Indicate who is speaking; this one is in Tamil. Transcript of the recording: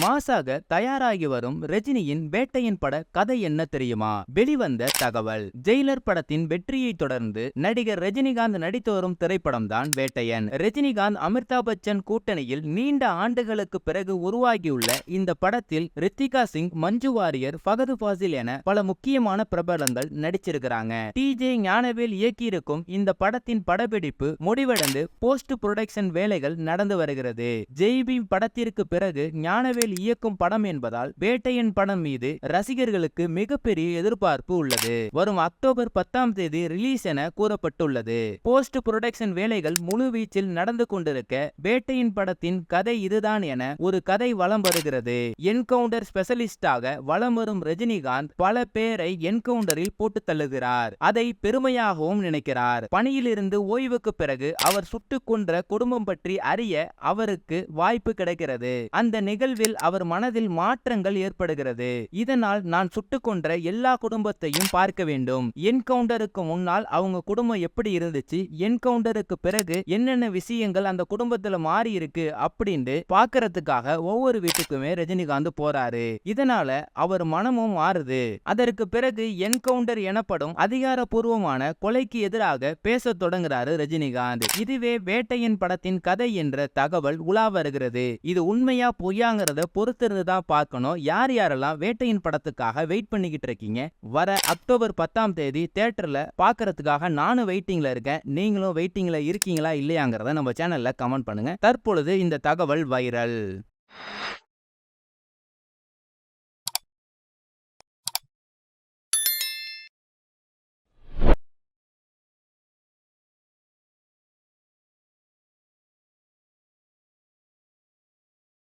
Speaker 1: மாசாக தயாராகி வரும் ரஜினியின் வேட்டையின் பட கதை என்ன தெரியுமா? வெளிவந்த தகவல். ஜெயிலர் படத்தின் வெற்றியை தொடர்ந்து நடிகர் ரஜினிகாந்த் நடித்து வரும் திரைப்படம் தான் வேட்டையன். ரஜினிகாந்த் அமிர்தாப் பச்சன் கூட்டணியில் நீண்ட ஆண்டுகளுக்கு பிறகு உருவாகியுள்ள இந்த படத்தில் ரித்திகா சிங் மஞ்சு வாரியர் ஃபகது ஃபாசில் என பல முக்கியமான பிரபலங்கள் நடிச்சிருக்கிறாங்க. டி ஜே ஞானவேல் இயக்கியிருக்கும் இந்த படத்தின் படப்பிடிப்பு முடிவடைந்து போஸ்ட் புரொடக்ஷன் வேலைகள் நடந்து வருகிறது. ஜெய்பி படத்திற்கு பிறகு ஞானவேல் இயக்கும் படம் என்பதால் வேட்டையன் படம் மீது ரசிகர்களுக்கு மிகப்பெரிய எதிர்பார்ப்பு உள்ளது. வரும் அக்டோபர் பத்தாம் தேதி ரிலீஸ் என கூறப்பட்டுள்ளது. போஸ்ட் புரொடக்ஷன் வேலைகள் முழு வீச்சில் நடந்து கொண்டிருக்க வேட்டையின் படத்தின் கதை இதுதான் என ஒரு கதை வலம் வருகிறது. என்கவுண்டர் ஸ்பெஷலிஸ்டாக வலம் வரும் ரஜினிகாந்த் பல பேரை என்கவுண்டரில் போட்டு தள்ளுகிறார். அதை பெருமையாகவும் நினைக்கிறார். பணியிலிருந்து ஓய்வுக்கு பிறகு அவர் சுட்டுக் கொன்ற குடும்பம் பற்றி அறிய அவருக்கு வாய்ப்பு கிடைக்கிறது. அந்த நிகழ்வில் அவர் மனதில் மாற்றங்கள் ஏற்படுகிறது. இதனால் நான் சுட்டுக் கொன்ற எல்லா குடும்பத்தையும் பார்க்க வேண்டும். என்கவுண்டருக்கு முன்னால் அவங்க குடும்பம் எப்படி இருந்துச்சு? என்கவுண்டருக்கு பிறகு என்னென்ன விஷயங்கள் அந்த குடும்பத்துல மாறி இருக்கு அப்படின்னு பாக்குறதுக்காக ஒவ்வொரு வீட்டுக்குமே ரஜினிகாந்த் போறாரு. இதனால அவர் மனமும் மாறுது. அதற்கு பிறகு என்கவுண்டர் எனப்படும் அதிகாரபூர்வமான கொலைக்கு எதிராக பேசத் தொடங்குறாரு ரஜினிகாந்த். இதுவே வேட்டையின் படத்தின் கதை என்ற தகவல் உலா வருகிறது. இது உண்மையா பொய்யாங்கிறத பொறுத்திருந்து தான் பார்க்கணும். யார் யாரெல்லாம் வேட்டையின் படத்துக்காக வெயிட் பண்ணிக்கிட்டு இருக்கீங்க? வர அக்டோபர் பத்தாம் தேதி தேட்டரில் பார்க்கறதுக்காக நானும் வெயிட்டிங்ல இருக்கேன். நீங்களும் வெயிட்டிங்ல இருக்கீங்களா இல்லையாங்கிறத நம்ம சேனல்ல கமெண்ட் பண்ணுங்க. தற்பொழுது இந்த தகவல் வைரல்